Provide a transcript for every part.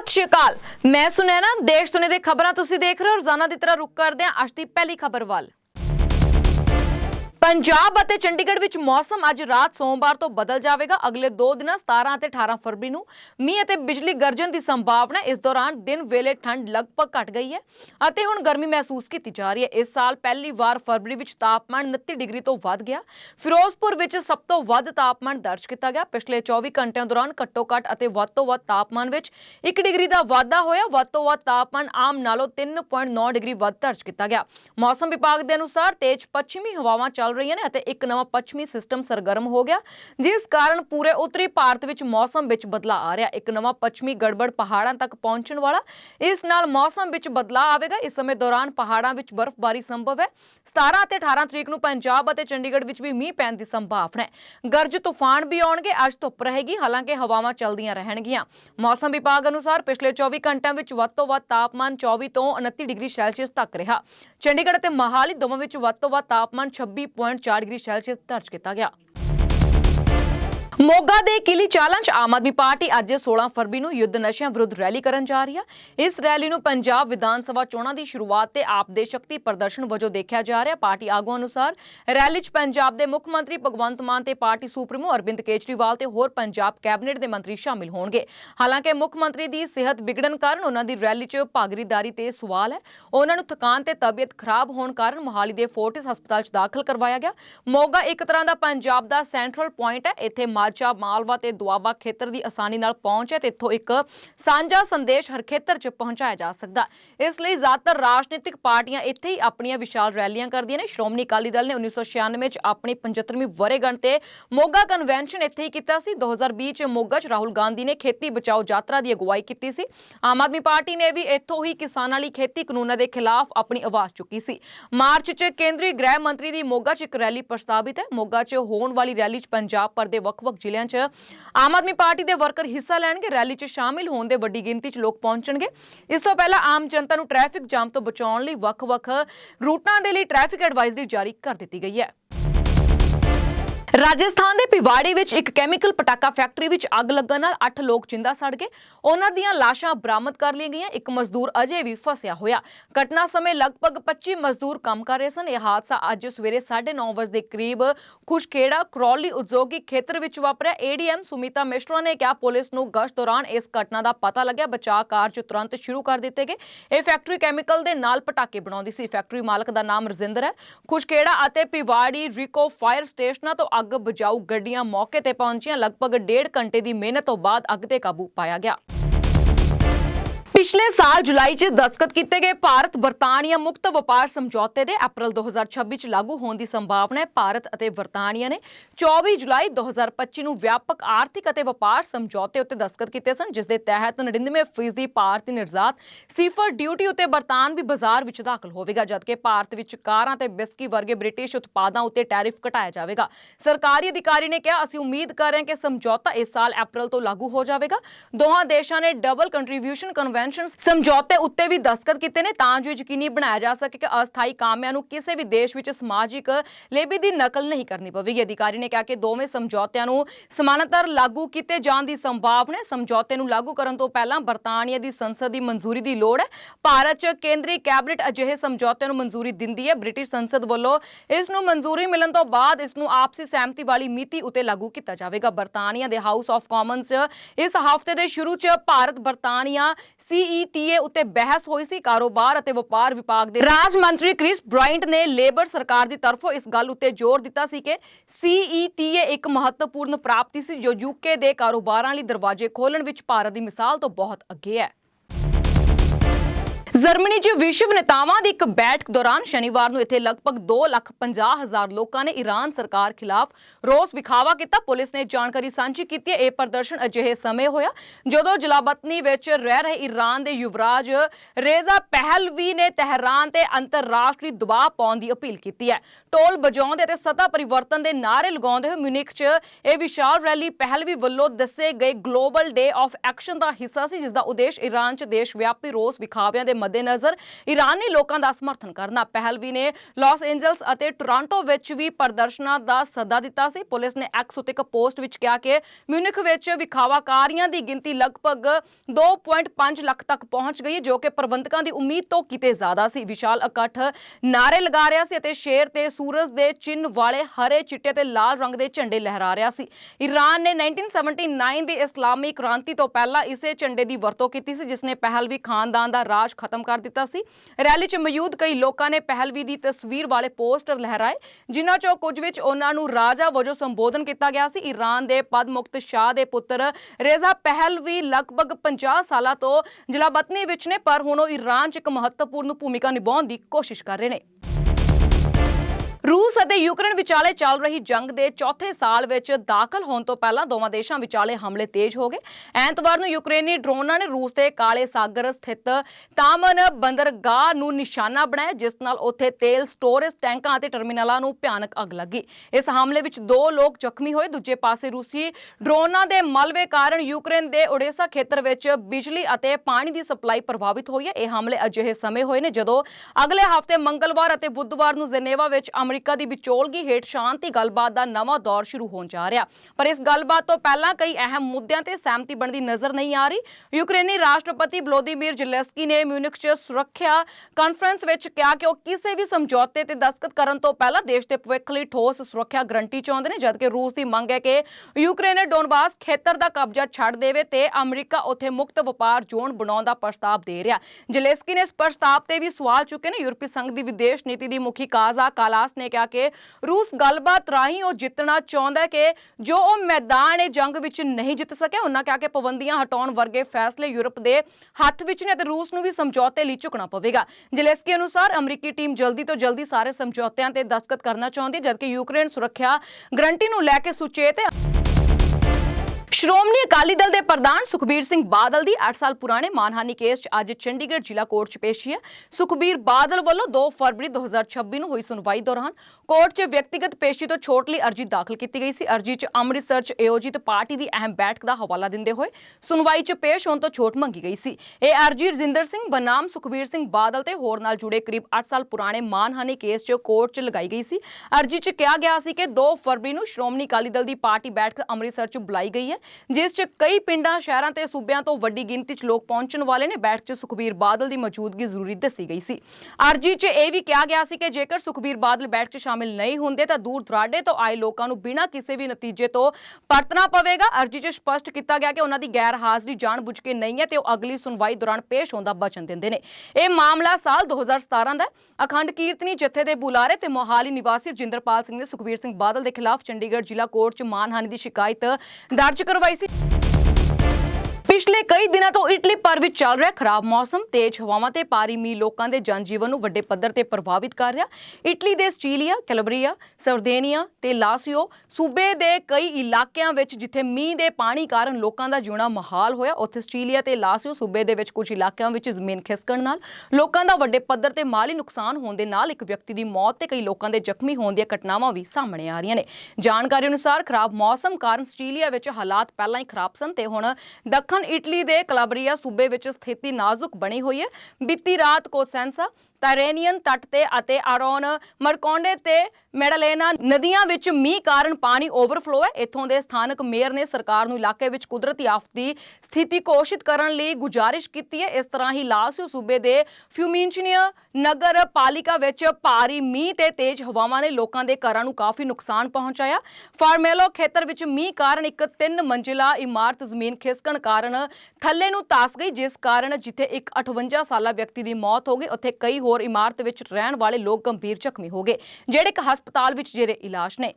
ਸਤਿ ਸ਼੍ਰੀ ਅਕਾਲ। ਮੈਂ ਸੁਨੈਨਾ ਦੇਸ਼ ਦੁਨੀਆ ਦੀ ਖਬਰਾਂ ਤੁਸੀਂ ਦੇਖ ਰਹੇ ਹੋ। ਰੋਜ਼ਾਨਾ ਦੀ ਤਰ੍ਹਾਂ ਰੁਕ ਕਰਦੇ ਹਾਂ ਅੱਜ ਦੀ ਪਹਿਲੀ ਖਬਰ ਵੱਲ। ਪੰਜਾਬ ਅਤੇ ਚੰਡੀਗੜ੍ਹ ਵਿੱਚ ਮੌਸਮ ਅੱਜ ਰਾਤ ਸੋਮਵਾਰ ਤੋਂ ਬਦਲ ਜਾਵੇਗਾ। ਅਗਲੇ 2 ਦਿਨਾਂ 17 ਅਤੇ 18 ਫਰਵਰੀ ਨੂੰ ਮੀਂਹ ਅਤੇ ਬਿਜਲੀ ਗਰਜਣ ਦੀ ਸੰਭਾਵਨਾ ਇਸ ਦੌਰਾਨ ਦਿਨ ਵੇਲੇ ਠੰਡ ਲਗਭਗ ਘਟ ਗਈ ਹੈ ਅਤੇ ਹੁਣ ਗਰਮੀ ਮਹਿਸੂਸ ਕੀਤੀ ਜਾ ਰਹੀ ਹੈ। ਇਸ ਸਾਲ ਪਹਿਲੀ ਵਾਰ ਫਰਵਰੀ ਵਿੱਚ ਤਾਪਮਾਨ 29 ਡਿਗਰੀ ਤੋਂ ਵੱਧ ਗਿਆ। ਫਿਰੋਜ਼ਪੁਰ ਵਿੱਚ ਸਭ ਤੋਂ ਵੱਧ ਤਾਪਮਾਨ ਦਰਜ ਕੀਤਾ ਗਿਆ। ਪਿਛਲੇ 24 ਘੰਟਿਆਂ ਦੌਰਾਨ ਘੱਟੋ ਘੱਟ ਅਤੇ ਵੱਧ ਤੋਂ ਵੱਧ ਤਾਪਮਾਨ ਵਿੱਚ 1 ਡਿਗਰੀ ਦਾ ਵਾਧਾ ਹੋਇਆ। ਵੱਧ ਤੋਂ ਵੱਧ ਤਾਪਮਾਨ ਆਮ ਨਾਲੋਂ 3.9 ਡਿਗਰੀ ਵੱਧ ਦਰਜ ਕੀਤਾ ਗਿਆ। ਮੌਸਮ ਵਿਭਾਗ ਦੇ ਅਨੁਸਾਰ ਤੇਜ਼ ਪੱਛਮੀ ਹਵਾਵਾਂ ਚੱਲ ਰਹੀਆਂ ਨੇ ਅਤੇ ਇੱਕ ਨਵਾਂ ਪੱਛਮੀ ਸਿਸਟਮ ਸਰਗਰਮ ਹੋ ਗਿਆ, ਜਿਸ ਕਾਰਨ ਪੂਰੇ ਉੱਤਰੀ ਭਾਰਤ ਵਿੱਚ ਮੌਸਮ ਵਿੱਚ ਬਦਲਾਅ ਆ ਰਿਹਾ। ਇੱਕ ਨਵਾਂ ਪੱਛਮੀ ਗੜਬੜ ਪਹਾੜਾਂ ਤੱਕ ਪਹੁੰਚਣ ਵਾਲਾ, ਇਸ ਨਾਲ ਮੌਸਮ ਵਿੱਚ ਬਦਲਾਅ ਆਵੇਗਾ। ਇਸ ਸਮੇਂ ਦੌਰਾਨ ਪਹਾੜਾਂ ਵਿੱਚ ਬਰਫ਼ਬਾਰੀ ਸੰਭਵ ਹੈ। 17 ਅਤੇ 18 ਤਰੀਕ ਨੂੰ ਪੰਜਾਬ ਅਤੇ ਚੰਡੀਗੜ੍ਹ ਵਿੱਚ ਵੀ ਮੀਂਹ ਪੈਣ ਦੀ ਸੰਭਾਵਨਾ ਹੈ। ਗਰਜ ਤੂਫਾਨ ਵੀ ਆਉਣਗੇ, ਅੱਜ ਧੁੱਪ ਰਹੇਗੀ, ਹਾਲਾਂਕਿ ਹਵਾਵਾਂ ਚੱਲਦੀਆਂ ਰਹਿਣਗੀਆਂ। ਮੌਸਮ ਵਿਭਾਗ ਅਨੁਸਾਰ ਪਿਛਲੇ 24 ਘੰਟਿਆਂ ਵਿੱਚ ਵੱਧ ਤੋਂ ਵੱਧ ਤਾਪਮਾਨ 24 ਤੋਂ 29 ਡਿਗਰੀ ਸੈਲਸੀਅਸ ਤੱਕ ਰਿਹਾ। ਚੰਡੀਗੜ੍ਹ ਅਤੇ ਮਹਾਲੀ ਦੋਵਾਂ ਵਿੱਚ ਵੱਧ ਤੋਂ ਵੱਧ ਤਾਪਮਾਨ 26.4 ਡਿਗਰੀ ਸੈਲਸੀਅਸ ਦਰਜ ਕੀਤਾ ਗਿਆ। ਮੋਗਾ ਦੇ ਕਿਲੀ ਚਾਲਾਂ 'ਚ ਆਮ ਆਦਮੀ ਪਾਰਟੀ ਅੱਜ 16 ਫਰਵਰੀ ਨੂੰ ਯੁੱਧ ਨਸ਼ਿਆਂ ਵਿਰੁੱਧ ਰੈਲੀ ਕਰਨ ਜਾ ਰਹੀ ਹੈ ਇਸ ਰੈਲੀ ਨੂੰ ਪੰਜਾਬ ਵਿਧਾਨ ਸਭਾ ਚੋਣਾਂ ਦੀ ਸ਼ੁਰੂਆਤ ਤੇ ਆਪ ਦੇ ਸ਼ਕਤੀ ਪ੍ਰਦਰਸ਼ਨ ਵਜੋਂ ਦੇਖਿਆ ਜਾ ਰਿਹਾ। ਪਾਰਟੀ ਆਗੂ ਅਨੁਸਾਰ ਰੈਲੀ 'ਚ ਪੰਜਾਬ ਦੇ ਮੁੱਖ ਮੰਤਰੀ ਭਗਵੰਤ ਮਾਨ ਤੇ ਪਾਰਟੀ ਸੁਪਰੀਮੋ ਅਰਵਿੰਦ ਕੇਜਰੀਵਾਲ ਤੇ ਹੋਰ ਪੰਜਾਬ ਕੈਬਨਿਟ ਦੇ ਮੰਤਰੀ ਸ਼ਾਮਿਲ ਹੋਣਗੇ। ਹਾਲਾਂਕਿ ਮੁੱਖ ਮੰਤਰੀ ਦੀ ਸਿਹਤ ਵਿਗੜਨ ਕਾਰਨ ਉਹਨਾਂ ਦੀ ਰੈਲੀ 'ਚ ਭਾਗੀਦਾਰੀ ਤੇ ਸਵਾਲ ਹੈ। ਉਹਨਾਂ ਨੂੰ ਥਕਾਨ ਤੇ ਤਬੀਅਤ ਖਰਾਬ ਹੋਣ ਕਾਰਨ ਮੋਹਾਲੀ ਦੇ ਫੋਰਟਿਸ ਹਸਪਤਾਲ 'ਚ ਦਾਖਲ ਕਰਵਾਇਆ ਗਿਆ। ਮੋਗਾ ਇੱਕ ਤਰ੍ਹਾਂ ਦਾ ਪੰਜਾਬ ਦਾ ਸੈਂਟਰਲ ਪੁਆਇੰਟ ਹੈ। ਇੱਥੇ ਮਾਝਾ, ਮਾਲਵਾ ਤੇ ਦੁਆਬਾ ਖੇਤਰ ਦੀ ਆਸਾਨੀ ਨਾਲ ਪਹੁੰਚ ਹੈ ਤੇ ਇੱਥੋਂ ਇੱਕ ਸਾਂਝਾ ਸੰਦੇਸ਼ ਹਰ ਖੇਤਰ 'ਚ ਪਹੁੰਚਾਇਆ ਜਾ ਸਕਦਾ ਇਸ ਲਈ ਜ਼ਿਆਦਾਤਰ ਰਾਜਨੀਤਿਕ ਪਾਰਟੀਆਂ ਇੱਥੇ ਹੀ ਆਪਣੀਆਂ ਵਿਸ਼ਾਲ ਰੈਲੀਆਂ ਕਰਦੀਆਂ ਨੇ। ਸ਼੍ਰੋਮਣੀ ਅਕਾਲੀ ਦਲ ਨੇ 1996 'ਚ ਆਪਣੀ 75ਵੀਂ ਵਰ੍ਹੇਗੰਢ ਤੇ ਮੋਗਾ ਕਨਵੈਨਸ਼ਨ ਇੱਥੇ ਹੀ ਕੀਤਾ ਸੀ। 2020 'ਚ ਮੋਗਾ 'ਚ ਰਾਹੁਲ ਗਾਂਧੀ ਨੇ ਖੇਤੀ ਬਚਾਓ ਯਾਤਰਾ ਦੀ ਅਗਵਾਈ ਕੀਤੀ ਸੀ। ਆਮ ਆਦਮੀ ਪਾਰਟੀ ਨੇ ਵੀ ਇੱਥੋਂ ਹੀ ਕਿਸਾਨਾਂ ਲਈ ਖੇਤੀ ਕਾਨੂੰਨਾਂ ਦੇ ਖਿਲਾਫ ਆਪਣੀ ਆਵਾਜ਼ ਚੁੱਕੀ ਸੀ। ਮਾਰਚ 'ਚ ਕੇਂਦਰੀ ਗ੍ਰਹਿ ਮੰਤਰੀ ਦੀ ਮੋਗਾ 'ਚ ਇੱਕ ਰੈਲੀ ਪ੍ਰਸਤਾਵਿਤ ਹੈ। ਮੋਗਾ 'ਚ ਹੋਣ ਵਾਲੀ ਰੈਲੀ 'ਚ ਪੰਜਾਬ ਭਰ ਦੇ ਵੱਖ ਵੱਖ-ਵੱਖ ਜ਼ਿਲ੍ਹਿਆਂ 'ਚ ਆਮ ਆਦਮੀ ਪਾਰਟੀ ਦੇ ਵਰਕਰ ਹਿੱਸਾ ਲੈਣਗੇ, ਰੈਲੀ 'ਚ ਸ਼ਾਮਿਲ ਹੋਣ ਦੇ ਵੱਡੀ ਗਿਣਤੀ 'ਚ ਲੋਕ ਪਹੁੰਚਣਗੇ। ਇਸ ਤੋਂ ਪਹਿਲਾਂ ਆਮ ਜਨਤਾ ਨੂੰ ਟ੍ਰੈਫਿਕ ਜਾਮ ਤੋਂ ਬਚਾਉਣ ਲਈ ਵੱਖ-ਵੱਖ ਰੂਟਾਂ ਦੇ ਲਈ ਟ੍ਰੈਫਿਕ ਐਡਵਾਈਜ਼ਰੀ ਜਾਰੀ ਕਰ ਦਿੱਤੀ ਗਈ ਹੈ। ਰਾਜਸਥਾਨ ਦੇ ਪਿਵਾੜੀ ਵਿੱਚ ਇੱਕ ਕੈਮੀਕਲ ਪਟਾਕਾ ਫੈਕਟਰੀ ਵਿੱਚ ਅੱਗ ਲੱਗਣ ਨਾਲ 8 ਲੋਕ ਜਿੰਦਾ ਸੜ ਗਏ। ਉਹਨਾਂ ਦੀਆਂ ਲਾਸ਼ਾਂ ਬਰਾਮਦ ਕਰ ਲਈਆਂ ਗਈਆਂ। ਇੱਕ ਮਜ਼ਦੂਰ ਅਜੇ ਵੀ ਫਸਿਆ ਹੋਇਆ। ਘਟਨਾ ਸਮੇਂ ਲਗਭਗ 25 ਮਜ਼ਦੂਰ ਕੰਮ ਕਰ ਰਹੇ ਸਨ। ਇਹ ਹਾਦਸਾ ਅੱਜ ਸਵੇਰੇ 9:30 ਵਜੇ ਦੇ ਕਰੀਬ ਖੁਸ਼ਖੇੜਾ ਕਰੌਲੀ ਉਦਯੋਗਿਕ ਖੇਤਰ ਵਿੱਚ ਵਾਪਰਿਆ। ਏਡੀਐਮ ਸੁਮਿਤਾ ਮਿਸ਼ਰਾ ਨੇ ਕਿਹਾ, ਪੁਲਿਸ ਨੂੰ ਗਸ਼ਤ ਦੌਰਾਨ ਇਸ ਘਟਨਾ ਦਾ ਪਤਾ ਲੱਗਿਆ। ਬਚਾਅ ਕਾਰਜ ਤੁਰੰਤ ਸ਼ੁਰੂ ਕਰ ਦਿੱਤੇ ਗਏ। ਇਹ ਫੈਕਟਰੀ ਕੈਮੀਕਲ ਦੇ ਨਾਲ ਪਟਾਕੇ ਬਣਾਉਂਦੀ ਸੀ। ਫੈਕਟਰੀ ਮਾਲਕ ਦਾ ਨਾਮ ਰਜਿੰਦਰ ਹੈ। ਖੁਸ਼ਖੇੜਾ ਅਤੇ ਪਿਵਾੜੀ ਰਿਕੋ ਫਾਇਰ ਸਟੇਸ਼ਨਾਂ ਤੋਂ ਅੱਗ ਬੁਝਾਊ ਗੱਡੀਆਂ ਮੌਕੇ ਤੇ ਪਹੁੰਚੀਆਂ। ਲਗਭਗ ਡੇਢ ਘੰਟੇ ਦੀ ਮਿਹਨਤ ਤੋਂ ਬਾਅਦ ਅੱਗ ਤੇ ਕਾਬੂ ਪਾਇਆ ਗਿਆ। ਪਿਛਲੇ ਸਾਲ ਜੁਲਾਈ 'ਚ ਦਸਤਖਤ ਕੀਤੇ ਗਏ ਭਾਰਤ ਬਰਤਾਨੀਆ ਮੁਕਤ ਵਪਾਰ ਸਮਝੌਤੇ ਦੇ ਅਪ੍ਰੈਲ 2026 'ਚ ਲਾਗੂ ਹੋਣ ਦੀ ਸੰਭਾਵਨਾ ਹੈ। ਭਾਰਤ ਅਤੇ ਬਰਤਾਨੀਆ ਨੇ 24 ਜੁਲਾਈ 2025 ਨੂੰ ਵਿਆਪਕ ਆਰਥਿਕ ਅਤੇ ਵਪਾਰ ਸਮਝੌਤੇ ਉੱਤੇ ਦਸਤਖਤ ਕੀਤੇ ਸਨ, ਜਿਸ ਦੇ ਤਹਿਤ 99% ਭਾਰਤੀ ਨਿਰਯਾਤ ਸਿਫਰ ਡਿਊਟੀ ਉੱਤੇ ਬਰਤਾਨਵੀ ਬਾਜ਼ਾਰ ਵਿੱਚ ਦਾਖਲ ਹੋਵੇਗਾ, ਜਦਕਿ ਭਾਰਤ ਵਿੱਚ ਕਾਰਾਂ ਤੇ ਬਿਸਕੀ ਵਰਗੇ ਬ੍ਰਿਟਿਸ਼ ਉਤਪਾਦਾਂ ਉੱਤੇ ਟੈਰਿਫ ਘਟਾਇਆ ਜਾਵੇਗਾ। ਸਰਕਾਰੀ ਅਧਿਕਾਰੀ ਨੇ ਕਿਹਾ, ਅਸੀਂ ਉਮੀਦ ਕਰ ਰਹੇ ਹਾਂ ਕਿ ਸਮਝੌਤਾ ਇਸ ਸਾਲ ਅਪ੍ਰੈਲ ਤੋਂ ਲਾਗੂ ਹੋ ਜਾਵੇਗਾ। ਦੋਹਾਂ ਦੇਸ਼ਾਂ ਨੇ ਡਬਲ ਕੰਟਰੀਬਿਊਸ਼ਨ ਕਨਵੈਨਸ਼ਨ ਸਮਝੌਤੇ ਉੱਤੇ ਵੀ ਦਸਤਖਤ ਕੀਤੇ ਨੇ, ਤਾਂ ਜੋ ਯਕੀਨੀ ਬਣਾਇਆ ਜਾ ਸਕੇ ਕਿ ਅਸਥਾਈ ਕਾਮਿਆਂ ਨੂੰ ਕਿਸੇ ਵੀ ਦੇਸ਼ ਵਿੱਚ ਸਮਾਜਿਕ ਲੇਬੀ ਦੀ ਨਕਲ ਨਹੀਂ ਕਰਨੀ ਪਵੇਗੀ। ਅਧਿਕਾਰੀ ਨੇ ਕਿਹਾ ਕਿ ਦੋਵੇਂ ਸਮਝੌਤਿਆਂ ਨੂੰ ਸਮਾਨਾਂਤਰ ਲਾਗੂ ਕੀਤੇ ਜਾਣ ਦੀ ਸੰਭਾਵਨਾ ਹੈ। ਸਮਝੌਤੇ ਨੂੰ ਲਾਗੂ ਕਰਨ ਤੋਂ ਪਹਿਲਾਂ ਬਰਤਾਨੀਆ ਦੀ ਸੰਸਦ ਦੀ ਮਨਜ਼ੂਰੀ ਦੀ ਲੋੜ ਹੈ। ਭਾਰਤ 'ਚ ਕੇਂਦਰੀ ਕੈਬਨਿਟ ਅਜਿਹੇ ਸਮਝੌਤਿਆਂ ਨੂੰ ਮਨਜ਼ੂਰੀ ਦਿੰਦੀ ਹੈ। ਬ੍ਰਿਟਿਸ਼ ਸੰਸਦ ਵੱਲੋਂ ਇਸ ਨੂੰ ਮਨਜ਼ੂਰੀ ਮਿਲਣ ਤੋਂ ਬਾਅਦ ਇਸ ਨੂੰ ਆਪਸੀ ਸਹਿਮਤੀ ਵਾਲੀ ਮਿਤੀ ਉੱਤੇ ਲਾਗੂ ਕੀਤਾ ਜਾਵੇਗਾ। ਬਰਤਾਨੀਆ ਦੇ ਹਾਊਸ ਆਫ ਕਾਮਨਸ 'ਚ ਇਸ ਹਫ਼ਤੇ ਦੇ ਸ਼ੁਰੂ 'ਚ ਭਾਰਤ ਬਰਤਾਨੀਆ ਸੀਈਟੀਏ ਉੱਤੇ ਬਹਿਸ ਹੋਈ ਸੀ ਕਾਰੋਬਾਰ ਅਤੇ ਵਪਾਰ ਵਿਭਾਗ ਦੇ ਰਾਜ ਮੰਤਰੀ ਕ੍ਰਿਸ ਬ੍ਰਾਇੰਟ ਨੇ ਲੇਬਰ ਸਰਕਾਰ ਦੀ ਤਰਫੋਂ ਇਸ ਗੱਲ ਉੱਤੇ ਜ਼ੋਰ ਦਿੱਤਾ ਸੀ ਕਿ ਸੀਈਟੀਏ ਇੱਕ ਮਹੱਤਵਪੂਰਨ ਪ੍ਰਾਪਤੀ ਸੀ ਜੋ ਯੂਕੇ ਦੇ ਕਾਰੋਬਾਰਾਂ ਲਈ ਦਰਵਾਜ਼ੇ ਖੋਲ੍ਹਣ ਵਿੱਚ ਭਾਰਤ ਦੀ ਮਿਸਾਲ ਤੋਂ ਬਹੁਤ ਅੱਗੇ ਹੈ। ਜਰਮਨੀ 'ਚ ਵਿਸ਼ਵ ਨੇਤਾਵਾਂ ਦੀ ਇੱਕ ਬੈਠਕ ਦੌਰਾਨ ਸ਼ਨੀਵਾਰ ਨੂੰ ਇੱਥੇ ਲਗਭਗ 2 ਲੱਖ 50 ਹਜ਼ਾਰ ਲੋਕਾਂ ਨੇ ਈਰਾਨ ਸਰਕਾਰ ਖਿਲਾਫ ਰੋਸ ਵਿਖਾਵਾ ਕੀਤਾ। ਪੁਲਿਸ ਨੇ ਜਾਣਕਾਰੀ ਸਾਂਝੀ ਕੀਤੀ। ਇਹ ਪ੍ਰਦਰਸ਼ਨ ਅਜਿਹੇ ਸਮੇਂ ਹੋਇਆ ਜਦੋਂ ਜਲਾਬਤਨੀ ਵਿੱਚ ਰਹਿ ਰਹੇ ਈਰਾਨ ਦੇ ਯੁਵਰਾਜ ਰੇਜ਼ਾ ਪਹਿਲਵੀ ਨੇ ਤਹਿਰਾਨ ਤੇ ਅੰਤਰਰਾਸ਼ਟਰੀ ਦਬਾਅ ਪਾਉਣ ਦੀ ਅਪੀਲ ਕੀਤੀ ਹੈ। ਟੋਲ ਬਜਾਉਂਦੇ ਅਤੇ ਸਤਾ ਪਰਿਵਰਤਨ ਦੇ ਨਾਅਰੇ ਲਗਾਉਂਦੇ ਹੋਏ ਮਿਊਨਿਕ 'ਚ ਇਹ ਵਿਸ਼ਾਲ ਰੈਲੀ ਪਹਿਲਵੀ ਵੱਲੋਂ ਦੱਸੇ ਗਏ ਗਲੋਬਲ ਡੇ ਆਫ ਐਕਸ਼ਨ ਦਾ ਹਿੱਸਾ ਸੀ, ਜਿਸ ਦਾ ਉਦੇਸ਼ ਈਰਾਨ 'ਚ ਦੇਸ਼ ਵਿਆਪੀ ਰੋਸ ਵਿਖਾਵਿਆਂ ਦੇ ਮੱਦੇਨਜ਼ਰ ਇਰਾਨੀ ਲੋਕਾਂ ਦਾ ਸਮਰਥਨ ਕਰਨਾ। ਪਹਿਲਵੀ ਨੇ ਲਾਸ ਐਂਜਲਸ ਅਤੇ ਟੋਰਾਂਟੋ ਵਿੱਚ ਵੀ ਪ੍ਰਦਰਸ਼ਨਾਂ ਦਾ ਸੱਦਾ ਦਿੱਤਾ ਸੀ। ਪੁਲਿਸ ਨੇ ਐਕਸ ਉੱਤੇ ਇੱਕ ਪੋਸਟ ਵਿੱਚ ਕਿਹਾ ਕਿ ਮਿਊਨਿਖ ਵਿੱਚ ਵਿਖਾਵਾਕਾਰੀਆਂ ਦੀ ਗਿਣਤੀ ਲਗਭਗ 2.5 ਲੱਖ ਤੱਕ ਪਹੁੰਚ ਗਈ, ਜੋ ਕਿ ਪ੍ਰਬੰਧਕਾਂ ਦੀ ਉਮੀਦ ਤੋਂ ਕਿਤੇ ਜ਼ਿਆਦਾ ਸੀ। ਵਿਸ਼ਾਲ ਇਕੱਠ ਨਾਰੇ ਲਗਾ ਰਿਹਾ ਸੀ ਅਤੇ ਸ਼ੇਰ ਤੇ ਸੂਰਜ ਦੇ ਚਿੰਨ੍ਹ ਵਾਲੇ ਹਰੇ ਚਿੱਟੇ ਤੇ ਲਾਲ ਰੰਗ ਦੇ ਝੰਡੇ ਲਹਿਰਾ ਰਿਹਾ ਸੀ। ਈਰਾਨ ਨੇ 1979 ਦੀ ਇਸਲਾਮੀ ਕ੍ਰਾਂਤੀ ਤੋਂ ਪਹਿਲਾਂ ਇਸੇ ਝੰਡੇ ਦੀ ਵਰਤੋਂ ਕੀਤੀ ਸੀ, ਜਿਸ ਨੇ ਪਹਿਲਵੀ ਖਾਨਦਾਨ ਦਾ ਰਾਜ ਖਤਮ ਕਰ ਦਿੱਤਾ ਸੀ। ਰੈਲੀ 'ਚ ਮੌਜੂਦ ਕਈ ਲੋਕਾਂ ਨੇ ਪਹਿਲਵੀ ਦੀ ਤਸਵੀਰ ਵਾਲੇ ਪੋਸਟਰ ਲਹਿਰਾਏ, ਜਿਨ੍ਹਾਂ 'ਚੋਂ ਕੁਝ ਵਿੱਚ ਉਹਨਾਂ ਨੂੰ ਰਾਜਾ ਵਜੋਂ ਸੰਬੋਧਨ ਕੀਤਾ ਗਿਆ ਸੀ। ਈਰਾਨ ਦੇ ਪਦਮੁਕਤ ਸ਼ਾਹ ਦੇ ਪੁੱਤਰ ਰੇਜ਼ਾ ਪਹਿਲਵੀ ਲਗਭਗ 50 ਸਾਲਾਂ ਤੋਂ ਜਲਾਬਤਨੀ ਵਿੱਚ ਨੇ, ਪਰ ਹੁਣ ਉਹ ਈਰਾਨ 'ਚ ਇੱਕ ਮਹੱਤਵਪੂਰਨ ਭੂਮਿਕਾ ਨਿਭਾਉਣ ਦੀ ਕੋਸ਼ਿਸ਼ ਕਰ ਰਹੇ ਨੇ। ਰੂਸ ਅਤੇ ਯੂਕਰੇਨ ਵਿਚਾਲੇ ਚੱਲ ਰਹੀ ਜੰਗ ਦੇ ਚੌਥੇ ਸਾਲ ਵਿੱਚ ਦਾਖਲ ਹੋਣ ਤੋਂ ਪਹਿਲਾਂ ਦੋਵਾਂ ਦੇਸ਼ਾਂ ਵਿਚਾਲੇ ਹਮਲੇ ਤੇਜ਼ ਹੋ ਗਏ। ਐਤਵਾਰ ਨੂੰ ਯੂਕਰੇਨੀ ਡਰੋਨਾਂ ਨੇ ਰੂਸ ਦੇ ਕਾਲੇ ਸਾਗਰ ਸਥਿਤ ਤਾਮਨ ਬੰਦਰਗਾਹ ਨੂੰ ਨਿਸ਼ਾਨਾ ਬਣਾਇਆ, ਜਿਸ ਨਾਲ ਉੱਥੇ ਤੇਲ ਸਟੋਰੇਜ ਟੈਂਕਾਂ ਅਤੇ ਟਰਮੀਨਲਾਂ ਨੂੰ ਭਿਆਨਕ ਅੱਗ ਲੱਗੀ। ਇਸ ਹਮਲੇ ਵਿੱਚ ਦੋ ਲੋਕ ਜ਼ਖਮੀ ਹੋਏ, ਦੂਜੇ ਪਾਸੇ ਰੂਸੀ ਡਰੋਨਾਂ ਦੇ ਮਲਬੇ ਕਾਰਨ ਯੂਕਰੇਨ ਦੇ ਓਡੇਸਾ ਖੇਤਰ ਵਿੱਚ ਬਿਜਲੀ ਅਤੇ ਪਾਣੀ ਦੀ ਸਪਲਾਈ ਪ੍ਰਭਾਵਿਤ ਹੋਈ ਹੈ। ਇਹ ਹਮਲੇ ਅਜਿਹੇ ਸਮੇਂ ਹੋਏ ਨੇ ਜਦੋਂ ਅਗਲੇ ਹਫ਼ਤੇ ਮੰਗਲਵਾਰ ਅਤੇ ਬੁੱਧਵਾਰ ਨੂੰ ਜਨੇਵਾ ਵਿੱਚ ਅਮਰੀਕਾ ਦੀ ਵਿਚੋਲਗੀ ਹੇਠ ਸ਼ਾਂਤੀ ਗੱਲਬਾਤ ਦਾ ਨਵਾਂ ਦੌਰ ਸ਼ੁਰੂ ਹੋਣ ਜਾ ਰਿਹਾ। ਪਰ ਇਸ ਗੱਲਬਾਤ ਤੋਂ ਪਹਿਲਾਂ ਕਈ ਅਹਿਮ ਮੁੱਦਿਆਂ ਤੇ ਸਹਿਮਤੀ ਬਣਦੀ ਨਜ਼ਰ ਨਹੀਂ ਆ ਰਹੀ। ਯੂਕਰੇਨੀ ਰਾਸ਼ਟਰਪਤੀ ਵਲੋਦੀਮੀਰ ਜ਼ੈਲੈਂਸਕੀ ਨੇ ਮਿਊਨਿਖ 'ਚ ਸੁਰੱਖਿਆ ਕਾਨਫਰੰਸ ਵਿੱਚ ਕਿਹਾ ਕਿ ਉਹ ਕਿਸੇ ਵੀ ਸਮਝੌਤੇ ਤੇ ਦਸਤਖਤ ਕਰਨ ਤੋਂ ਪਹਿਲਾਂ ਦੇਸ਼ ਦੇ ਭਵਿੱਖ ਲਈ ਠੋਸ ਸੁਰੱਖਿਆ ਗਰੰਟੀ ਚਾਹੁੰਦੇ ਨੇ, ਜਦਕਿ ਰੂਸ ਦੀ ਮੰਗ ਹੈ ਕਿ ਯੂਕਰੇਨ ਡੋਨਬਾਸ ਖੇਤਰ ਦਾ ਕਬਜ਼ਾ ਛੱਡ ਦੇਵੇ ਤੇ ਅਮਰੀਕਾ ਉੱਥੇ ਮੁਕਤ ਵਪਾਰ ਜ਼ੋਨ ਬਣਾਉਣ ਦਾ ਪ੍ਰਸਤਾਵ ਦੇ ਰਿਹਾ। ਜ਼ੈਲੈਂਸਕੀ ਨੇ ਇਸ ਪ੍ਰਸਤਾਵ ਤੇ ਵੀ ਸਵਾਲ ਚੁੱਕੇ ਨੇ। ਯੂਰਪੀ ਸੰਘ ਦੀ ਵਿਦੇਸ਼ ਨੀਤੀ ਦੀ ਮੁਖੀ ਕਾਜ਼ਾ ਕਾਲਾਸ ਨੇ ਕਿਹਾ ਕਿ ਰੂਸ ਗੱਲਬਾਤ ਰਾਹੀਂ ਉਹ ਜਿੱਤਣਾ ਚਾਹੁੰਦਾ ਹੈ ਕਿ ਜੋ ਉਹ ਮੈਦਾਨ ਜੰਗ ਵਿੱਚ ਨਹੀਂ ਜਿੱਤ ਸਕਿਆ, ਉਹਨਾਂ ਕਿਹਾ ਕਿ ਪਾਬੰਦੀਆਂ ਹਟਾਉਣ ਵਰਗੇ ਫੈਸਲੇ ਯੂਰਪ ਦੇ ਹੱਥ ਵਿੱਚ ਨੇ ਤੇ ਰੂਸ ਨੂੰ ਵੀ ਸਮਝੌਤੇ ਲਈ ਝੁਕਣਾ ਪਵੇਗਾ। ਜ਼ੈਲੈਂਸਕੀ ਅਨੁਸਾਰ ਅਮਰੀਕੀ ਟੀਮ ਜਲਦੀ ਤੋਂ ਜਲਦੀ ਸਾਰੇ ਸਮਝੌਤਿਆਂ ਤੇ ਦਸਤਖਤ ਕਰਨਾ ਚਾਹੁੰਦੀ ਜਦਕਿ ਯੂਕਰੇਨ ਸੁਰੱਖਿਆ ਗਰੰਟੀ ਨੂੰ ਲੈ ਕੇ ਸੁਚੇਤ ਹੈ। ਸ਼੍ਰੋਮਣੀ ਅਕਾਲੀ ਦਲ ਦੇ ਪ੍ਰਧਾਨ ਸੁਖਬੀਰ ਸਿੰਘ ਬਾਦਲ ਦੀ 8 ਸਾਲ ਪੁਰਾਣੇ ਮਾਨਹਾਨੀ ਕੇਸ 'ਚ ਅੱਜ ਚੰਡੀਗੜ੍ਹ ਜ਼ਿਲ੍ਹਾ ਕੋਰਟ 'ਚ ਪੇਸ਼ੀ ਹੈ ਸੁਖਬੀਰ ਬਾਦਲ ਵੱਲੋਂ 2 ਫਰਵਰੀ 2026 ਨੂੰ ਹੋਈ ਸੁਣਵਾਈ ਦੌਰਾਨ ਕੋਰਟ 'ਚ ਵਿਅਕਤੀਗਤ ਪੇਸ਼ੀ ਤੋਂ ਛੋਟ ਲਈ ਅਰਜੀ ਦਾਖਲ ਕੀਤੀ ਗਈ ਸੀ। ਅਰਜੀ 'ਚ ਅੰਮ੍ਰਿਤਸਰ 'ਚ ਆਯੋਜਿਤ ਪਾਰਟੀ ਦੀ ਅਹਿਮ ਬੈਠਕ ਦਾ ਹਵਾਲਾ ਦਿੰਦੇ ਹੋਏ ਸੁਣਵਾਈ 'ਚ ਪੇਸ਼ ਹੋਣ ਤੋਂ ਛੋਟ ਮੰਗੀ ਗਈ ਸੀ। ਇਹ ਅਰਜੀ ਰਜਿੰਦਰ ਸਿੰਘ ਬਨਾਮ ਸੁਖਬੀਰ ਸਿੰਘ ਬਾਦਲ ਤੇ ਹੋਰ ਨਾਲ ਜੁੜੇ ਕਰੀਬ 8 ਸਾਲ ਪੁਰਾਣੇ ਮਾਨਹਾਨੀ ਕੇਸ 'ਚ ਕੋਰਟ 'ਚ ਲਗਾਈ ਗਈ ਸੀ। ਅਰਜੀ 'ਚ ਕਿਹਾ ਗਿਆ ਸੀ ਕਿ 2 ਫਰਵਰੀ ਨੂੰ ਸ਼੍ਰੋਮਣੀ ਅਕਾਲੀ ਦਲ ਦੀ ਪਾਰਟੀ ਬੈਠਕ ਅੰਮ੍ਰਿਤਸਰ 'ਚ ਬੁਲਾਈ ਗਈ ਹੈ। ਜਿਸ 'ਚ ਕਈ ਪਿੰਡਾਂ, ਸ਼ਹਿਰਾਂ ਤੇ ਸੂਬਿਆਂ ਤੋਂ ਵੱਡੀ ਗਿਣਤੀ 'ਚ ਲੋਕ ਪਹੁੰਚਣ ਵਾਲੇ ਨੇ। ਬੈਠਕ 'ਚ ਸੁਖਬੀਰ ਬਾਦਲ ਦੀ ਮੌਜੂਦਗੀ ਜ਼ਰੂਰੀ ਦੱਸੀ ਗਈ ਸੀ। ਅਰਜੀ 'ਚ ਇਹ ਵੀ ਕਿਹਾ ਗਿਆ ਸੀ ਕਿ ਜੇਕਰ ਸੁਖਬੀਰ ਬਾਦਲ ਬੈਠਕ 'ਚ ਸ਼ਾਮਿਲ ਨਹੀਂ ਹੁੰਦੇ ਤਾਂ ਦੂਰ ਦਰਾਡੇ ਤੋਂ ਆਏ ਲੋਕਾਂ ਨੂੰ ਬਿਨਾਂ ਕਿਸੇ ਵੀ ਨਤੀਜੇ ਤੋਂ ਪਰਤਣਾ ਪਵੇਗਾ। ਅਰਜੀ 'ਚ ਸਪਸ਼ਟ ਕੀਤਾ ਗਿਆ ਕਿ ਉਹਨਾਂ ਦੀ ਗੈਰ ਹਾਜ਼ਰੀ ਜਾਣਬੁੱਝ ਕੇ ਨਹੀਂ ਹੈ ਤੇ ਉਹ ਅਗਲੀ ਸੁਣਵਾਈ ਦੌਰਾਨ ਪੇਸ਼ ਹੋਣ ਦਾ ਬਚਨ ਦਿੰਦੇ ਨੇ। ਇਹ ਮਾਮਲਾ ਸਾਲ 2017 ਦਾ ਅਖੰਡ ਕੀਰਤਨੀ ਜਥੇ ਦੇ ਬੁਲਾਰੇ ਤੇ ਮੋਹਾਲੀ ਨਿਵਾਸੀ ਰਜਿੰਦਰਪਾਲ ਸਿੰਘ ਨੇ ਸੁਖਬੀਰ ਸਿੰਘ ਬਾਦਲ ਦੇ ਖਿਲਾਫ ਚੰਡੀਗੜ੍ਹ ਜ਼ਿਲ੍ਹਾ ਕੋਰਟ 'ਚ ਮਾਨਹਾਨੀ ਦੀ ਸ਼ਿਕਾਇਤ ਦਰਜ ਕਰਵਾਈ। ਸੀ ਪਿਛਲੇ ਕਈ ਦਿਨਾਂ ਤੋਂ ਇਟਲੀ ਭਰ ਵਿੱਚ ਚੱਲ ਰਿਹਾ ਖਰਾਬ ਮੌਸਮ, ਤੇਜ਼ ਹਵਾਵਾਂ ਤੇ ਭਾਰੀ ਮੀਂਹ ਲੋਕਾਂ ਦੇ ਜਨਜੀਵਨ ਨੂੰ ਵੱਡੇ ਪੱਧਰ ਤੇ ਪ੍ਰਭਾਵਿਤ ਕਰ ਰਿਹਾ। ਇਟਲੀ ਦੇ ਸਟੀਲੀਆ ਕੈਲਬਰੀਆ, ਸਰਦੇਨੀਆ ਤੇ ਲਾਸੀਓ ਸੂਬੇ ਦੇ ਕਈ ਇਲਾਕਿਆਂ ਵਿੱਚ ਜਿੱਥੇ ਮੀਂਹ ਦੇ ਪਾਣੀ ਕਾਰਨ ਲੋਕਾਂ ਦਾ ਜਿਉਣਾ ਮਹਾਲ ਹੋਇਆ, ਉੱਥੇ ਸਟੀਲੀਆ ਤੇ ਲਾਸੀਓ ਸੂਬੇ ਦੇ ਵਿੱਚ ਕੁਝ ਇਲਾਕਿਆਂ ਵਿੱਚ ਜ਼ਮੀਨ ਖਿਸਕਣ ਨਾਲ ਲੋਕਾਂ ਦਾ ਵੱਡੇ ਪੱਧਰ ਤੇ ਮਾਲੀ ਨੁਕਸਾਨ ਹੋਣ ਦੇ ਨਾਲ ਇੱਕ ਵਿਅਕਤੀ ਦੀ ਮੌਤ ਤੇ ਕਈ ਲੋਕਾਂ ਦੇ ਜ਼ਖਮੀ ਹੋਣ ਦੀਆਂ ਘਟਨਾਵਾਂ ਵੀ ਸਾਹਮਣੇ ਆ ਰਹੀਆਂ ਨੇ। ਜਾਣਕਾਰੀ ਅਨੁਸਾਰ ਖਰਾਬ ਮੌਸਮ ਕਾਰਨ ਸਟੀਲੀਆ ਵਿੱਚ ਹਾਲਾਤ ਪਹਿਲਾਂ ਹੀ ਖਰਾਬ ਸਨ ਤੇ ਹੁਣ ਦੱਖਣ ਇਟਲੀ ਦੇ ਕਲਾਬਰੀਆ ਸੂਬੇ ਵਿੱਚ ਸਥਿਤੀ ਨਾਜ਼ੁਕ ਬਣੀ ਹੋਈ ਹੈ। ਬੀਤੀ ਰਾਤ ਕੋਸੈਂਸਾ ਟਾਇਰੇਨੀਅਨ ਤੱਟ ਤੇ ਅਤੇ ਆਰੋਨ ਮਰਕੋਂਡੇ ਤੇ ਮੈਡਲੇਨਾ ਨਦੀਆਂ ਵਿੱਚ ਮੀਂਹ ਕਾਰਨ ਪਾਣੀ ਓਵਰਫਲੋ ਹੈ। ਇੱਥੋਂ ਦੇ ਸਥਾਨਕ ਮੇਅਰ ਨੇ ਸਰਕਾਰ ਨੂੰ ਇਲਾਕੇ ਵਿੱਚ ਕੁਦਰਤੀ ਆਫਤ ਦੀ ਸਥਿਤੀ ਘੋਸ਼ਿਤ ਕਰਨ ਲਈ ਗੁਜ਼ਾਰਿਸ਼ ਕੀਤੀ ਹੈ। ਇਸ ਤਰ੍ਹਾਂ ਹੀ ਲਾਸਿਓ ਸੂਬੇ ਦੇ ਫਿਊਮਿੰਚਨੀਆ ਨਗਰ ਪਾਲਿਕਾ ਵਿੱਚ ਭਾਰੀ ਮੀਂਹ ਤੇ ਤੇਜ਼ ਹਵਾਵਾਂ ਨੇ ਲੋਕਾਂ ਦੇ ਘਰਾਂ ਨੂੰ ਕਾਫੀ ਨੁਕਸਾਨ ਪਹੁੰਚਾਇਆ। ਫਾਰਮੇਲੋ ਖੇਤਰ ਵਿੱਚ ਮੀਂਹ ਕਾਰਨ ਇੱਕ ਤਿੰਨ ਮੰਜ਼ਿਲਾ ਇਮਾਰਤ ਜ਼ਮੀਨ ਖਿਸਕਣ ਕਾਰਨ ਥੱਲੇ ਨੂੰ ਤਾਸ ਗਈ, ਜਿਸ ਕਾਰਨ ਜਿੱਥੇ ਇੱਕ 58 ਸਾਲਾ ਵਿਅਕਤੀ ਦੀ ਮੌਤ ਹੋ ਗਈ, ਉੱਥੇ ਕਈ ਹੋਰ ਇਮਾਰਤ ਵਿੱਚ ਰਹਿਣ ਵਾਲੇ ਲੋਕ ਗੰਭੀਰ ਜ਼ਖਮੀ ਹੋ ਗਏ, ਜਿਹੜੇ ਇੱਕ ਹਸਪਤਾਲ ਵਿੱਚ ਜਿਹੜੇ ਇਲਾਜ ਨੇ।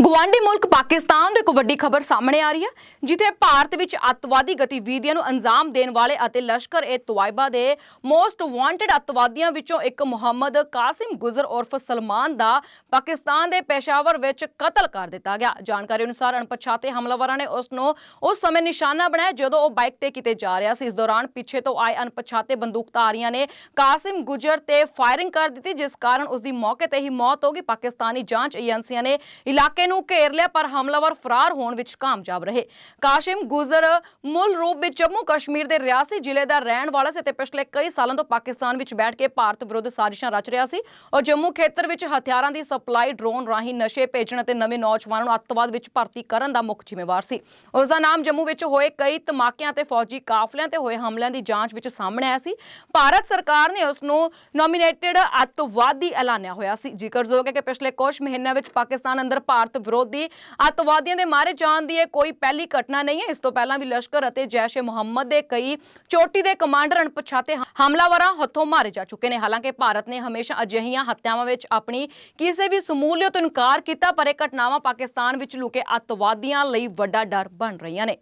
ਗਵਾਂਡੀ ਮੁਲਕ ਪਾਕਿਸਤਾਨ ਤੋਂ ਇੱਕ ਵੱਡੀ ਖਬਰ ਸਾਹਮਣੇ ਆ ਰਹੀ ਹੈ, ਜਿੱਥੇ ਭਾਰਤ ਵਿੱਚ ਅੱਤਵਾਦੀ ਗਤੀਵਿਧੀਆਂ ਨੂੰ ਅੰਜਾਮ ਦੇਣ ਵਾਲੇ ਅਤੇ ਲਸ਼ਕਰ ਏ ਤਵਾਇਬਾ ਦੇ ਮੋਸਟ ਵਾਂਟਡ ਅੱਤਵਾਦੀਆਂ ਵਿੱਚੋਂ ਇੱਕ ਮੁਹੰਮਦ ਕਾਸਿਮ ਗੁਜ਼ਰ ਉਰਫ ਸਲਮਾਨ ਦਾ ਪਾਕਿਸਤਾਨ ਦੇ ਪੇਸ਼ਾਵਰ ਵਿੱਚ ਕਤਲ ਕਰ ਦਿੱਤਾ ਗਿਆ। ਜਾਣਕਾਰੀ ਅਨੁਸਾਰ ਅਣਪਛਾਤੇ ਹਮਲਾਵਰਾਂ ਨੇ ਉਸ ਨੂੰ ਉਸ ਸਮੇਂ ਨਿਸ਼ਾਨਾ ਬਣਾਇਆ ਜਦੋਂ ਉਹ ਬਾਈਕ ਤੇ ਕਿਤੇ ਜਾ ਰਿਹਾ ਸੀ। ਇਸ ਦੌਰਾਨ ਪਿੱਛੇ ਤੋਂ ਆਏ ਅਣਪਛਾਤੇ ਬੰਦੂਕਧਾਰੀਆਂ ਨੇ ਕਾਸਿਮ ਗੁਜਰ ਤੇ ਫਾਇਰਿੰਗ ਕਰ ਦਿੱਤੀ, ਜਿਸ ਕਾਰਨ ਉਸ ਦੀ ਮੌਕੇ ਤੇ ਹੀ ਮੌਤ ਹੋ ਗਈ। ਪਾਕਿਸਤਾਨੀ ਜਾਂਚ ਏਜੰਸੀਆਂ ਨੇ ਇਲਾਕੇ ਨੂੰ ਘੇਰ ਲਿਆ, ਪਰ ਹਮਲਾਵਰ ਫਰਾਰ ਹੋਣ ਵਿੱਚ ਕਾਮਯਾਬ ਰਹੇ। ਕਾਸ਼ਿਮ ਗੁਜ਼ਰ ਮੂਲ ਰੂਪ ਵਿੱਚ ਜੰਮੂ ਕਸ਼ਮੀਰ ਦੇ ਰਿਆਸੀ ਜ਼ਿਲ੍ਹੇ ਦਾ ਰਹਿਣ ਵਾਲਾ ਸੀ ਤੇ ਪਿਛਲੇ ਕਈ ਸਾਲਾਂ ਤੋਂ ਪਾਕਿਸਤਾਨ ਵਿੱਚ ਬੈਠ ਕੇ ਭਾਰਤ ਵਿਰੁੱਧ ਸਾਜ਼ਿਸ਼ਾਂ ਰਚ ਰਿਹਾ ਸੀ ਔਰ ਜੰਮੂ ਖੇਤਰ ਵਿੱਚ ਹਥਿਆਰਾਂ ਦੀ ਸਪਲਾਈ, ਡਰੋਨ ਰਾਹੀਂ ਨਸ਼ੇ ਭੇਜਣ ਅਤੇ ਨਵੇਂ ਨੌਜਵਾਨਾਂ ਨੂੰ ਅੱਤਵਾਦ ਵਿੱਚ ਭਰਤੀ ਕਰਨ ਦਾ ਮੁੱਖ ਜ਼ਿੰਮੇਵਾਰ ਸੀ। ਉਸ ਦਾ ਨਾਮ ਜੰਮੂ ਵਿੱਚ ਹੋਏ ਕਈ ਧਮਾਕਿਆਂ ਤੇ ਫੌਜੀ ਕਾਫਲਿਆਂ ਤੇ ਹੋਏ ਹਮਲਿਆਂ ਦੀ ਜਾਂਚ ਵਿੱਚ ਸਾਹਮਣੇ ਆਇਆ ਸੀ। ਭਾਰਤ ਸਰਕਾਰ ਨੇ ਉਸ ਨੂੰ ਨੋਮੀਨੇਟਡ ਅੱਤਵਾਦੀ ਐਲਾਨਿਆ ਹੋਇਆ ਸੀ। ਜ਼ਿਕਰਯੋਗ ਹੈ ਕਿ ਪਿਛਲੇ ਕੁਝ ਮਹੀਨਿਆਂ ਵਿੱਚ ਪਾਕਿਸਤਾਨ ਅੰਦਰ ਭਾਰਤ ਵਿਰੋਧੀ ਅੱਤਵਾਦੀਆਂ ਦੇ ਮਾਰੇ ਜਾਣ ਦੀ ਇਹ ਕੋਈ ਪਹਿਲੀ ਘਟਨਾ ਨਹੀਂ ਹੈ। ਇਸ ਤੋਂ ਪਹਿਲਾਂ ਵੀ ਲਸ਼ਕਰ ਅਤੇ ਜੈਸ਼-ਏ ਮੁਹੰਮਦ ਦੇ ਕਈ ਚੋਟੀ ਦੇ ਕਮਾਂਡਰ ਅਣਪਛਾਤੇ ਹਮਲਾਵਰਾਂ ਹੱਥੋਂ ਮਾਰੇ ਜਾ ਚੁੱਕੇ ਨੇ। ਹਾਲਾਂਕਿ ਭਾਰਤ ਨੇ ਹਮੇਸ਼ਾ ਅਜਿਹੀਆਂ ਹੱਤਿਆਵਾਂ ਵਿੱਚ ਆਪਣੀ ਕਿਸੇ ਵੀ ਸਮੂਲੀਅਤ ਤੋਂ ਇਨਕਾਰ ਕੀਤਾ, ਪਰ ਇਹ ਘਟਨਾਵਾਂ ਪਾਕਿਸਤਾਨ ਵਿੱਚ ਲੁਕੇ ਅੱਤਵਾਦੀਆਂ ਲਈ ਵੱਡਾ ਡਰ ਬਣ ਰਹੀਆਂ ਨੇ।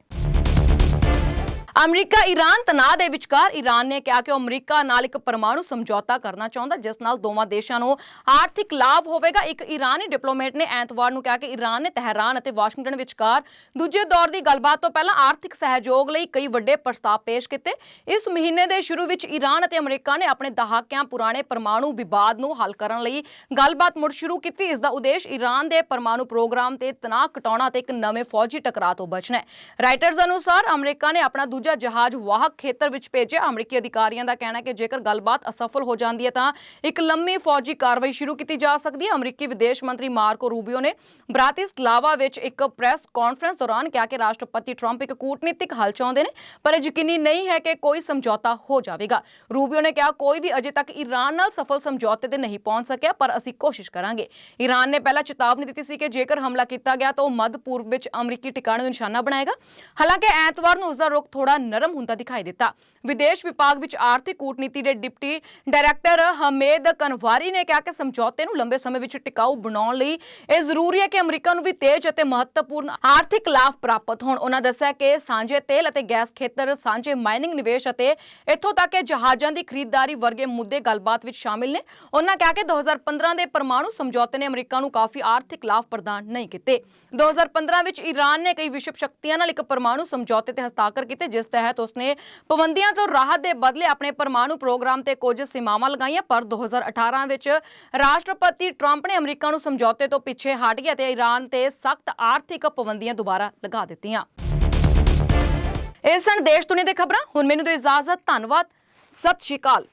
ਅਮਰੀਕਾ ਈਰਾਨ ਤਣਾਅ ਦੇ ਵਿਚਕਾਰ ਈਰਾਨ ਨੇ ਕਿਹਾ ਕਿ ਉਹ ਅਮਰੀਕਾ ਨਾਲ ਇੱਕ ਪਰਮਾਣੂ ਸਮਝੌਤਾ ਕਰਨਾ ਚਾਹੁੰਦਾ, ਜਿਸ ਨਾਲ ਦੋਵਾਂ ਦੇਸ਼ਾਂ ਨੂੰ ਆਰਥਿਕ ਲਾਭ ਹੋਵੇਗਾ। ਇੱਕ ਈਰਾਨੀ ਡਿਪਲੋਮੇਟ ਨੇ ਐਤਵਾਰ ਨੂੰ ਕਿਹਾ ਕਿ ਈਰਾਨ ਨੇ ਤਹਿਰਾਨ ਅਤੇ ਵਾਸ਼ਿੰਗਟਨ ਵਿਚਕਾਰ ਦੂਜੇ ਦੌਰ ਦੀ ਗੱਲਬਾਤ ਤੋਂ ਪਹਿਲਾਂ ਆਰਥਿਕ ਸਹਿਯੋਗ ਲਈ ਕਈ ਵੱਡੇ ਪ੍ਰਸਤਾਵ ਪੇਸ਼ ਕੀਤੇ। ਇਸ ਮਹੀਨੇ ਦੇ ਸ਼ੁਰੂ ਵਿੱਚ ਈਰਾਨ ਅਤੇ ਅਮਰੀਕਾ ਨੇ ਆਪਣੇ ਦਹਾਕਿਆਂ ਪੁਰਾਣੇ ਪਰਮਾਣੂ ਵਿਵਾਦ ਨੂੰ ਹੱਲ ਕਰਨ ਲਈ ਗੱਲਬਾਤ ਮੁੜ ਸ਼ੁਰੂ ਕੀਤੀ। ਇਸ ਦਾ ਉਦੇਸ਼ ਈਰਾਨ ਦੇ ਪਰਮਾਣੂ ਪ੍ਰੋਗਰਾਮ ਤੇ ਤਣਾਅ ਘਟਾਉਣਾ ਅਤੇ ਇੱਕ ਨਵੇਂ ਫੌਜੀ ਟਕਰਾਅ ਤੋਂ ਬਚਣਾ ਹੈ। ਰਾਈਟਰਜ਼ ਅਨੁਸਾਰ ਅਮਰੀਕਾ ਨੇ ਆਪਣਾ ਦੂਜਾ ਜਹਾਜ਼ ਵਾਹਕ ਖੇਤਰ ਵਿੱਚ ਭੇਜਿਆ। ਅਮਰੀਕੀ ਅਧਿਕਾਰੀਆਂ ਦਾ ਕਹਿਣਾ ਹੈ ਕਿ ਜੇਕਰ ਗੱਲਬਾਤ ਅਸਫਲ ਹੋ ਜਾਂਦੀ ਹੈ, ਤਾਂ ਇੱਕ ਲੰਮੀ ਫੌਜੀ ਕਾਰਵਾਈ ਸ਼ੁਰੂ ਕੀਤੀ ਜਾ ਸਕਦੀ ਹੈ। ਅਮਰੀਕੀ ਵਿਦੇਸ਼ ਮੰਤਰੀ ਮਾਰਕੋ ਰੂਬੀਓ ਨੇ ਬ੍ਰਾਟਿਸਲਾਵਾ ਵਿੱਚ ਇੱਕ ਪ੍ਰੈਸ ਕਾਨਫਰੰਸ ਦੌਰਾਨ ਕਿਹਾ ਕਿ ਰਾਸ਼ਟਰਪਤੀ ਟਰੰਪ ਇੱਕ ਕੂਟਨੀਤਿਕ ਹੱਲ ਚਾਹੁੰਦੇ ਨੇ, ਪਰ ਇਹ ਯਕੀਨੀ ਨਹੀਂ ਹੈ ਕਿ ਕੋਈ ਸਮਝੌਤਾ ਹੋ ਜਾਵੇਗਾ। ਰੂਬੀਓ ਨੇ ਕਿਹਾ, ਕੋਈ ਵੀ ਅਜੇ ਤੱਕ ਈਰਾਨ ਨਾਲ ਸਫਲ ਸਮਝੌਤੇ ਤੇ ਨਹੀਂ ਪਹੁੰਚ ਸਕਿਆ, ਪਰ ਅਸੀਂ ਕੋਸ਼ਿਸ਼ ਕਰਾਂਗੇ। ਈਰਾਨ ਨੇ ਪਹਿਲਾਂ ਚੇਤਾਵਨੀ ਦਿੱਤੀ ਸੀ ਕਿ ਜੇਕਰ ਹਮਲਾ ਕੀਤਾ ਗਿਆ, ਤਾਂ ਉਹ ਮੱਧ ਪੂਰਬ ਵਿੱਚ ਅਮਰੀਕੀ ਟਿਕਾਣੇ ਨੂੰ ਨਿਸ਼ਾਨਾ ਬਣਾਏਗਾ। ਹਾਲਾਂਕਿ ਐਤਵਾਰ ਨੂੰ ਉਸ ਦਾ ਰੁਖ ਥੋੜਾ ਨਰਮ ਹੁੰਦਾ ਦਿਖਾਈ ਦਿੱਤਾ। ਵਿਦੇਸ਼ ਵਿਭਾਗ ਵਿੱਚ ਆਰਥਿਕ ਕੂਟਨੀਤੀ ਦੇ ਡਿਪਟੀ ਡਾਇਰੈਕਟਰ ਹਮੇਦ ਕਨਵਾਰੀ ਨੇ ਕਿਹਾ ਕਿ ਸਮਝੌਤੇ ਨੂੰ ਲੰਬੇ ਸਮੇਂ ਵਿੱਚ ਟਿਕਾਊ ਬਣਾਉਣ ਲਈ ਇਹ ਜ਼ਰੂਰੀ ਹੈ ਕਿ ਅਮਰੀਕਾ ਨੂੰ ਵੀ ਤੇਜ਼ ਅਤੇ ਮਹੱਤਵਪੂਰਨ ਆਰਥਿਕ ਲਾਭ ਪ੍ਰਾਪਤ ਹੋਣ। ਉਹਨਾਂ ਦੱਸਿਆ ਕਿ ਸਾਂਝੇ ਤੇਲ ਅਤੇ ਗੈਸ ਖੇਤਰ, ਸਾਂਝੇ ਮਾਈਨਿੰਗ ਨਿਵੇਸ਼ ਅਤੇ ਇੱਥੋਂ ਤੱਕ ਕਿ ਜਹਾਜ਼ਾਂ ਦੀ ਖਰੀਦਦਾਰੀ ਵਰਗੇ ਮੁੱਦੇ ਗੱਲਬਾਤ ਵਿੱਚ ਸ਼ਾਮਿਲ ਨੇ। ਉਹਨਾਂ ਕਿਹਾ ਕਿ 2015 ਦੇ ਪਰਮਾਣੂ ਸਮਝੌਤੇ ਨੇ ਅਮਰੀਕਾ ਨੂੰ ਕਾਫੀ ਆਰਥਿਕ ਲਾਭ ਪ੍ਰਦਾਨ ਨਹੀਂ ਕੀਤੇ। 2015 ਵਿੱਚ ਈਰਾਨ ਨੇ ਕਈ ਵਿਸ਼ਵ ਸ਼ਕਤੀਆਂ ਨਾਲ ਇੱਕ ਪਰਮਾਣੂ ਸਮਝੌਤੇ ਤੇ ਹਸਤਾਖਰ ਕੀਤੇ, ਜਿਸ ਤਹਿਤ ਉਸਨੇ ਪਾਬੰਦੀਆਂ ਤੋਂ ਰਾਹਤ ਦੇ ਬਦਲੇ ਆਪਣੇ ਪਰਮਾਣੂ ਪ੍ਰੋਗਰਾਮ ਤੇ ਕੁਝ ਸੀਮਾਵਾਂ ਲਗਾਈਆਂ, ਪਰ 2018 ਵਿੱਚ ਰਾਸ਼ਟਰਪਤੀ ਟਰੰਪ ਨੇ ਅਮਰੀਕਾ ਨੂੰ ਸਮਝੌਤੇ ਤੋਂ ਪਿੱਛੇ ਹਟ ਗਿਆ ਤੇ ਈਰਾਨ ਤੇ ਸਖਤ ਆਰਥਿਕ ਪਾਬੰਦੀਆਂ ਦੁਬਾਰਾ ਲਗਾ ਦਿੱਤੀਆਂ। ਇਹ ਸਨ ਦੇਸ਼ ਦੁਨੀਆ ਦੇ ਖਬਰਾਂ। ਹੁਣ ਮੈਨੂੰ ਦਿਓ ਇਜਾਜ਼ਤ, ਧੰਨਵਾਦ। ਸਤਿ ਸ਼੍ਰੀ ਅਕਾਲ।